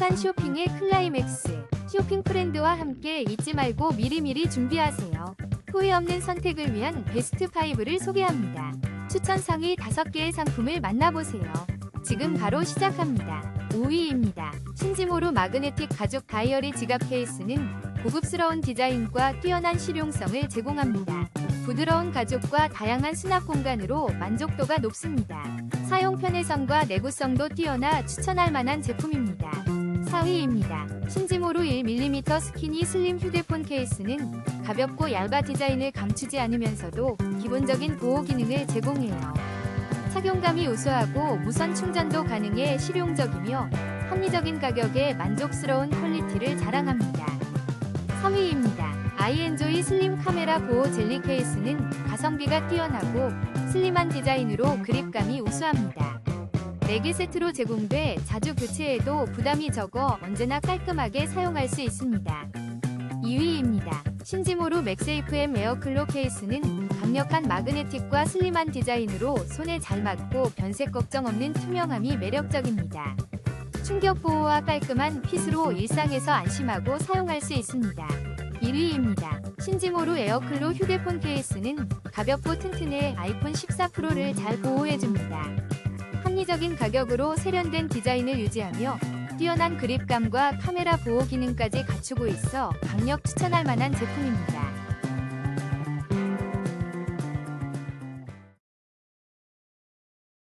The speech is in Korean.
행복한 쇼핑의 클라이맥스. 쇼핑 프렌드와 함께 잊지 말고 미리미리 준비하세요. 후회 없는 선택을 위한 베스트 5를 소개합니다. 추천 상위 5개의 상품을 만나보세요. 지금 바로 시작합니다. 5위입니다. 신지모로 마그네틱 가죽 다이어리 지갑 케이스는 고급스러운 디자인과 뛰어난 실용성을 제공합니다. 부드러운 가죽과 다양한 수납 공간으로 만족도가 높습니다. 사용 편의성과 내구성도 뛰어나 추천할 만한 제품입니다. 4위입니다. 신지모로 1mm 스키니 슬림 휴대폰 케이스는 가볍고 얇아 디자인을 감추지 않으면서도 기본적인 보호 기능을 제공해요. 착용감이 우수하고 무선 충전도 가능해 실용적이며 합리적인 가격에 만족스러운 퀄리티를 자랑합니다. 3위입니다. 아이엔조이 슬림 카메라 보호 젤리 케이스는 가성비가 뛰어나고 슬림한 디자인으로 그립감이 우수합니다. 4개 세트로 제공돼 자주 교체해도 부담이 적어 언제나 깔끔하게 사용할 수 있습니다. 2위입니다. 신지모로 맥세이프 M 에어클로 케이스는 강력한 마그네틱과 슬림한 디자인으로 손에 잘 맞고 변색 걱정 없는 투명함이 매력적입니다. 충격 보호와 깔끔한 핏으로 일상에서 안심하고 사용할 수 있습니다. 1위입니다. 신지모로 에어클로 휴대폰 케이스는 가볍고 튼튼해 아이폰 14 프로를 잘 보호해줍니다. 합리적인 가격으로 세련된 디자인을 유지하며 뛰어난 그립감과 카메라 보호 기능까지 갖추고 있어 강력 추천할 만한 제품입니다.